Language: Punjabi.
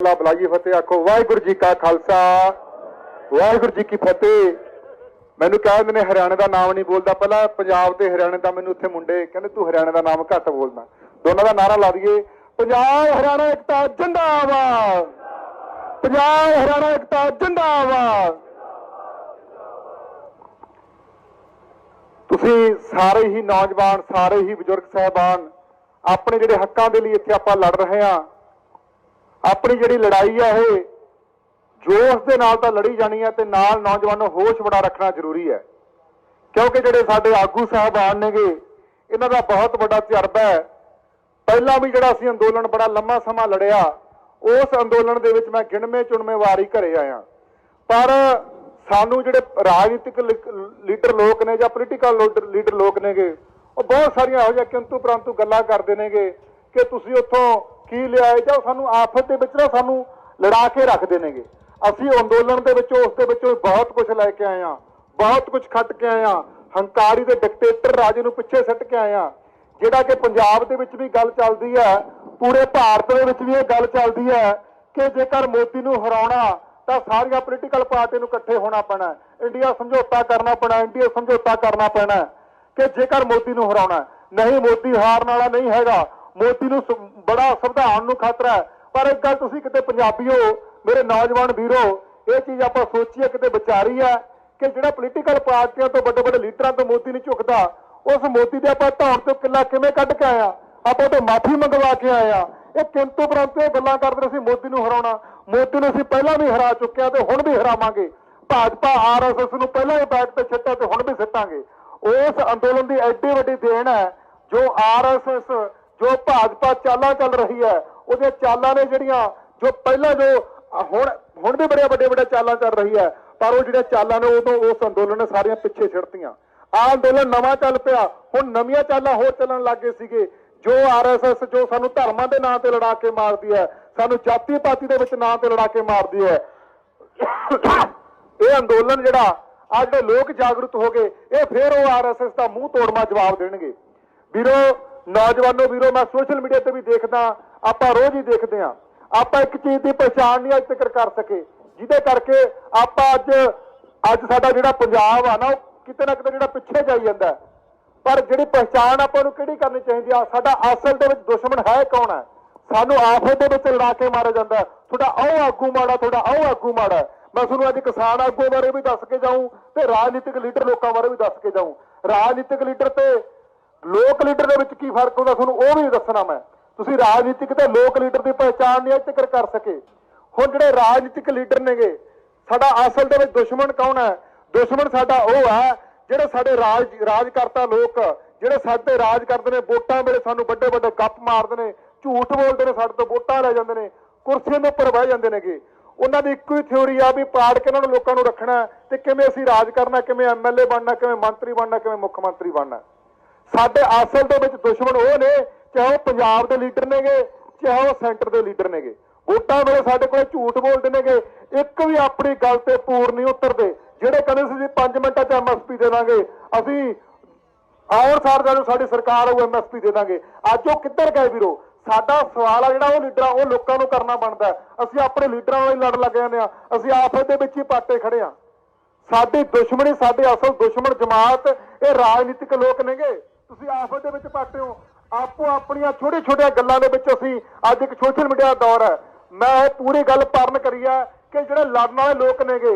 ਅੱਲਾ ਬਲਾਈ ਫਤਿਹ, ਆਖੋ, ਵਾਹਿਗੁਰੂ ਜੀ ਕਾ ਖਾਲਸਾ, ਵਾਹਿਗੁਰੂ ਜੀ ਕੀ ਫਤਿਹ। ਮੈਨੂੰ ਕਹਿੰਦੇ ਨੇ, ਹਰਿਆਣੇ ਦਾ ਨਾਮ ਨਹੀਂ ਬੋਲਦਾ। ਪਹਿਲਾਂ ਪੰਜਾਬ ਤੇ ਹਰਿਆਣੇ ਦਾ ਮੈਨੂੰ ਉੱਥੇ ਮੁੰਡੇ ਕਹਿੰਦੇ, ਤੂੰ ਹਰਿਆਣੇ ਦਾ ਨਾਮ ਘੱਟ ਬੋਲਦਾ। ਦੋਨਾਂ ਦਾ ਨਾਰਾ ਲਾ ਦਈਏ। ਪੰਜਾਬ ਹਰਿਆਣਾ ਇਕਤਾ ਜਿੰਦਾਬਾਦ। ਪੰਜਾਬ ਹਰਿਆਣਾ ਇਕਤਾ ਜਿੰਦਾਬਾਦ। ਤੁਸੀਂ ਸਾਰੇ ਹੀ ਨੌਜਵਾਨ, ਸਾਰੇ ਹੀ ਬਜ਼ੁਰਗ, ਸਹਿਬਾਨ, ਆਪਣੇ ਜਿਹੜੇ ਹੱਕਾਂ ਦੇ ਲਈ ਇੱਥੇ ਆਪਾਂ ਲੜ ਰਹੇ ਹਾਂ ਆਪਣੀ ਜਿਹੜੀ ਲੜਾਈ ਹੈ ਇਹ ਜੋਸ਼ ਦੇ ਨਾਲ ਤਾਂ ਲੜੀ ਜਾਣੀ ਹੈ ਤੇ ਨਾਲ ਨੌਜਵਾਨੋ ਹੋਸ਼ ਬੜਾ ਰੱਖਣਾ ਜ਼ਰੂਰੀ ਹੈ। ਕਿਉਂਕਿ ਜਿਹੜੇ ਸਾਡੇ ਆਗੂ ਸਾਹਿਬਾਨ ਨੇਗੇ, ਇਹਨਾਂ ਦਾ ਬਹੁਤ ਵੱਡਾ ਤਜਰਬਾ ਹੈ। ਪਹਿਲਾਂ ਵੀ ਜਿਹੜਾ ਅਸੀਂ ਅੰਦੋਲਨ ਬੜਾ ਲੰਮਾ ਸਮਾਂ ਲੜਿਆ, ਉਸ ਅੰਦੋਲਨ ਦੇ ਵਿੱਚ ਮੈਂ ਗਿਣਵੇਂ ਚੁਣਵੇਂ ਵਾਰੀ ਘਰੇ ਆਇਆ। ਪਰ ਸਾਨੂੰ ਜਿਹੜੇ ਰਾਜਨੀਤਿਕ ਲੀ- ਲੀਡਰ ਲੋਕ ਨੇ ਜਾਂ ਪੋਲੀਟੀਕਲ ਲੀਡਰ ਲੋਕ ਨੇਗੇ, ਉਹ ਬਹੁਤ ਸਾਰੀਆਂ ਇਹੋ ਜਿਹੀਆਂ ਕਿੰਤੂ ਪਰੰਤੂ ਗੱਲਾਂ ਕਰਦੇ ਨੇਗੇ ਕਿ ਤੁਸੀਂ ਉੱਥੋਂ ਕੀ ਲਿਆਏ ਜਾਂ ਸਾਨੂੰ ਆਫਤ ਦੇ ਵਿੱਚ ਨਾ ਸਾਨੂੰ ਲੜਾ ਕੇ ਰੱਖਦੇ ਨੇਗੇ। ਅਸੀਂ ਅੰਦੋਲਨ ਦੇ ਵਿੱਚੋਂ, ਉਸ ਦੇ ਵਿੱਚੋਂ ਬਹੁਤ ਕੁਝ ਲੈ ਕੇ ਆਏ ਹਾਂ। ਬਹੁਤ ਕੁਝ ਖੱਟ ਕੇ ਆਏ ਹਾਂ। ਹੰਕਾਰੀ ਦੇ ਡਿਕਟੇਟਰ ਰਾਜੇ ਨੂੰ ਪਿੱਛੇ ਸੱਟ ਕੇ ਆਏ ਹਾਂ। ਜਿਹੜਾ ਕਿ ਪੰਜਾਬ ਦੇ ਵਿੱਚ ਵੀ ਗੱਲ ਚੱਲਦੀ ਹੈ, ਪੂਰੇ ਭਾਰਤ ਦੇ ਵਿੱਚ ਵੀ ਇਹ ਗੱਲ ਚੱਲਦੀ ਹੈ ਕਿ ਜੇਕਰ ਮੋਦੀ ਨੂੰ ਹਰਾਉਣਾ, ਤਾਂ ਸਾਰੀਆਂ ਪੋਲੀਟੀਕਲ ਪਾਰਟੀ ਨੂੰ ਇਕੱਠੇ ਹੋਣਾ ਪੈਣਾ ਇੰਡੀਆ ਸਮਝੌਤਾ ਕਰਨਾ ਪੈਣਾ ਇੰਡੀਆ ਸਮਝੌਤਾ ਕਰਨਾ ਪੈਣਾ ਕਿ ਜੇਕਰ ਮੋਦੀ ਨੂੰ ਹਰਾਉਣਾ ਨਹੀਂ ਮੋਦੀ ਹਾਰਨ ਵਾਲਾ ਨਹੀਂ ਹੈਗਾ। ਮੋਦੀ ਨੂੰ ਸ- ਬੜਾ ਸੰਵਿਧਾਨ ਨੂੰ ਖਤਰਾ ਹੈ। ਪਰ ਇੱਕ ਗੱਲ ਤੁਸੀਂ ਕਿਤੇ ਪੰਜਾਬੀਓ ਮੇਰੇ ਨੌਜਵਾਨ ਵੀਰੋ, ਇਹ ਚੀਜ਼ ਆਪਾਂ ਸੋਚੀਏ, ਕਿਤੇ ਵਿਚਾਰੀ ਹੈ ਕਿ ਜਿਹੜਾ ਪੋਲੀਟੀਕਲ ਪਾਰਟੀਆਂ ਤੋਂ ਵੱਡੇ ਵੱਡੇ ਲੀਡਰਾਂ ਤੋਂ ਮੋਦੀ ਨਹੀਂ ਝੁਕਦਾ, ਉਸ ਮੋਦੀ ਦੇ ਆਪਾਂ ਧੌਣ ਤੋਂ ਕਿੱਲਾ ਕਿਵੇਂ ਕੱਢ ਕੇ ਆਇਆ ਆਪਾਂ ਤੋਂ ਮਾਫੀ ਮੰਗਵਾ ਕੇ ਆਏ ਆ। ਇਹ ਕਿੰਤੂ ਪਰੰਤੂ ਇਹ ਗੱਲਾਂ ਕਰਦੇ ਸੀ ਮੋਦੀ ਨੂੰ ਹਰਾਉਣਾ। ਮੋਦੀ ਨੂੰ ਅਸੀਂ ਪਹਿਲਾਂ ਵੀ ਹਰਾ ਚੁੱਕਿਆ ਤੇ ਹੁਣ ਵੀ ਹਰਾਵਾਂਗੇ। ਭਾਜਪਾ ਆਰਐਸਐਸ ਨੂੰ ਪਹਿਲਾਂ ਹੀ ਬੈਕ ਤੇ ਛੱਟਿਆ ਤੇ ਹੁਣ ਵੀ ਸਿੱਟਾਂਗੇ। ਉਸ ਅੰਦੋਲਨ ਦੀ ਐਡੀ ਵੱਡੀ ਦੇਣ ਹੈ ਜੋ ਆਰਐਸਐਸ ਜੋ ਭਾਜਪਾ ਚਾਲਾਂ ਚੱਲ ਰਹੀ ਹੈ, ਉਹਦੇ ਚਾਲਾਂ ਨੇ ਜਿਹੜੀਆਂ ਜੋ ਪਹਿਲਾਂ ਜੋ ਹੁਣ ਹੁਣ ਵੀ ਬੜੇ ਵੱਡੇ ਵੱਡੇ ਚਾਲਾਂ ਚੱਲ ਰਹੀ ਹੈ, ਪਰ ਉਹ ਜਿਹੜੀਆਂ ਚਾਲਾਂ ਨੇ ਉਦੋਂ ਉਸ ਅੰਦੋਲਨ ਨੇ ਸਾਰੀਆਂ ਪਿੱਛੇ ਛੱਡਤੀਆਂ ਆਹ ਅੰਦੋਲਨ ਨਵਾਂ ਚੱਲ ਪਿਆ, ਹੁਣ ਨਵੀਆਂ ਚਾਲਾਂ ਹੋਰ ਚੱਲਣ ਲੱਗੇ ਸੀਗੇ। ਜੋ ਆਰਐਸਐਸ ਜੋ ਸਾਨੂੰ ਧਰਮਾਂ ਦੇ ਨਾਂ ਤੇ ਲੜਾ ਕੇ ਮਾਰਦੀ ਹੈ, ਸਾਨੂੰ ਜਾਤੀ ਪਾਤੀ ਦੇ ਵਿੱਚ ਨਾਂ ਤੇ ਲੜਾ ਕੇ ਮਾਰਦੀ ਹੈ। ਇਹ ਅੰਦੋਲਨ ਜਿਹੜਾ ਅੱਜ ਜਿਹੜੇ ਲੋਕ ਜਾਗਰੂਕ ਹੋ ਗਏ, ਇਹ ਫੇਰ ਉਹ ਆਰਐਸਐਸ ਦਾ ਮੂੰਹ ਤੋੜਮਾ ਜਵਾਬ ਦੇਣਗੇ। ਵੀਰੋ ਨੌਜਵਾਨੋ ਵੀਰੋ, ਮੈਂ ਸੋਸ਼ਲ ਮੀਡੀਆ ਤੇ ਵੀ ਦੇਖਦਾ, ਆਪਾਂ ਰੋਜ਼ ਹੀ ਦੇਖਦੇ ਆ ਆਪਾਂ ਇੱਕ ਚੀਜ਼ ਦੀ ਪਛਾਣ ਨਹੀਂ ਅੱਜ ਤੱਕ ਕਰ ਸਕੇ, ਜਿਹਦੇ ਕਰਕੇ ਆਪਾਂ ਅੱਜ ਅੱਜ ਸਾਡਾ ਜਿਹੜਾ ਪੰਜਾਬ ਆ ਨਾ, ਉਹ ਕਿਤੇ ਨਾ ਕਿਤੇ ਜਿਹੜਾ ਪਿੱਛੇ ਜਾਈ ਜਾਂਦਾ ਪਰ ਜਿਹੜੀ ਪਛਾਣ ਆਪਾਂ ਨੂੰ ਕਿਹੜੀ ਕਰਨੀ ਚਾਹੀਦੀ ਆ, ਸਾਡਾ ਅਸਲ ਦੇ ਵਿੱਚ ਦੁਸ਼ਮਣ ਹੈ ਕੌਣ ਹੈ? ਸਾਨੂੰ ਆਫਤ ਦੇ ਵਿੱਚ ਲੜਾ ਕੇ ਮਾਰਿਆ ਜਾਂਦਾ ਤੁਹਾਡਾ ਆਓ ਆਗੂ ਮਾੜਾ, ਤੁਹਾਡਾ ਆਓ ਆਗੂ ਮਾੜਾ ਮੈਂ ਤੁਹਾਨੂੰ ਅੱਜ ਕਿਸਾਨ ਆਗੂ ਬਾਰੇ ਵੀ ਦੱਸ ਕੇ ਜਾਊਂ ਤੇ ਰਾਜਨੀਤਿਕ ਲੀਡਰ ਲੋਕਾਂ ਬਾਰੇ ਵੀ ਦੱਸ ਕੇ ਜਾਊਂ। ਰਾਜਨੀਤਿਕ ਲੀਡਰ ਤੇ ਲੋਕ ਲੀਡਰ ਦੇ ਵਿੱਚ ਕੀ ਫ਼ਰਕ ਹੁੰਦਾ ਤੁਹਾਨੂੰ ਉਹ ਵੀ ਦੱਸਣਾ ਮੈਂ। ਤੁਸੀਂ ਰਾਜਨੀਤਿਕ ਤੇ ਲੋਕ ਲੀਡਰ ਦੀ ਪਛਾਣ ਨਹੀਂ ਅੱਜ ਤੱਕ ਕਰ ਸਕੇ। ਹੁਣ ਜਿਹੜੇ ਰਾਜਨੀਤਿਕ ਲੀਡਰ ਨੇਗੇ, ਸਾਡਾ ਅਸਲ ਦੇ ਵਿੱਚ ਦੁਸ਼ਮਣ ਕੌਣ ਹੈ? ਦੁਸ਼ਮਣ ਸਾਡਾ ਉਹ ਹੈ, ਜਿਹੜੇ ਸਾਡੇ ਰਾਜ, ਰਾਜਕਰਤਾ ਲੋਕ, ਜਿਹੜੇ ਸਾਡੇ ਰਾਜ ਕਰਦੇ ਨੇ, ਵੋਟਾਂ ਵੇਲੇ ਸਾਨੂੰ ਵੱਡੇ ਵੱਡੇ ਗੱਪ ਮਾਰਦੇ ਨੇ, ਝੂਠ ਬੋਲਦੇ ਨੇ, ਸਾਡੇ ਤੋਂ ਵੋਟਾਂ ਲੈ ਜਾਂਦੇ ਨੇ, ਕੁਰਸੀਆਂ ਦੇ ਉੱਪਰ ਬਹਿ ਜਾਂਦੇ ਨੇਗੇ। ਉਹਨਾਂ ਦੀ ਇੱਕੋ ਹੀ ਥਿਉਰੀ ਆ ਵੀ ਪਾੜ ਕੇ ਇਹਨਾਂ ਨੂੰ ਲੋਕਾਂ ਨੂੰ ਰੱਖਣਾ ਹੈ ਤੇ ਕਿਵੇਂ ਅਸੀਂ ਰਾਜ ਕਰਨਾ, ਕਿਵੇਂ ਐਮਐਲਏ ਬਣਨਾ, ਕਿਵੇਂ ਮੰਤਰੀ ਬਣਨਾ, ਕਿਵੇਂ ਮੁੱਖ ਮੰਤਰੀ ਬਣਨਾ ਸਾਡੇ ਅਸਲ ਦੇ ਵਿੱਚ ਦੁਸ਼ਮਣ ਉਹ ਨੇ, ਚਾਹੇ ਉਹ ਪੰਜਾਬ ਦੇ ਲੀਡਰ ਨੇਗੇ, ਚਾਹੇ ਉਹ ਸੈਂਟਰ ਦੇ ਲੀਡਰ ਨੇਗੇ। ਵੋਟਾਂ ਵੇਲੇ ਸਾਡੇ ਕੋਲ ਝੂਠ ਬੋਲਦੇ ਨੇਗੇ, ਇੱਕ ਵੀ ਆਪਣੀ ਗੱਲ ਤੇ ਪੂਰ ਨਹੀਂ ਉਤਰਦੇ, ਜਿਹੜੇ ਕਹਿੰਦੇ ਸੀ ਜੀ 5 ਮਿੰਟਾਂ 'ਚ ਐਮਐਸਪੀ ਦੇ ਦਾਂਗੇ, ਅਸੀਂ ਆਉਣ ਸਾਰ ਜਦੋਂ ਸਾਡੀ ਸਰਕਾਰ ਆਊ ਐਮਐਸਪੀ ਦੇ ਦਾਂਗੇ। ਅੱਜ ਉਹ ਕਿੱਧਰ ਗਏ ਵੀਰੋ? ਸਾਡਾ ਸਵਾਲ ਆ ਜਿਹੜਾ ਉਹ ਲੀਡਰਾਂ, ਉਹ ਲੋਕਾਂ ਨੂੰ ਕਰਨਾ ਬਣਦਾ ਅਸੀਂ ਆਪਣੇ ਲੀਡਰਾਂ ਨਾਲ ਹੀ ਲੜ ਲੱਗ ਜਾਂਦੇ ਆ ਅਸੀਂ ਆਫਤ ਦੇ ਵਿੱਚ ਹੀ ਪਾਟੇ ਖੜੇ ਆ ਸਾਡੀ ਦੁਸ਼ਮਣੀ, ਸਾਡੇ ਅਸਲ ਦੁਸ਼ਮਣ ਜਮਾਤ, ਇਹ ਰਾਜਨੀਤਿਕ ਲੋਕ ਨੇਗੇ। ਤੁਸੀਂ ਆਫਤ ਦੇ ਵਿੱਚ ਪਾਟੇ ਹੋ। ਆਪੋ ਆਪਣੀਆਂ ਛੋਟੇ ਛੋਟੀਆਂ ਗੱਲਾਂ ਦੇ ਵਿੱਚ ਅਸੀਂ ਅੱਜ ਇੱਕ ਸੋਸ਼ਲ ਮੀਡੀਆ ਦਾ ਦੌਰ ਹੈ। ਮੈਂ ਇਹ ਪੂਰੀ ਗੱਲ ਪਰਨ ਕਰੀ ਹੈ ਕਿ ਜਿਹੜੇ ਲੜਨ ਵਾਲੇ ਲੋਕ ਨੇਗੇ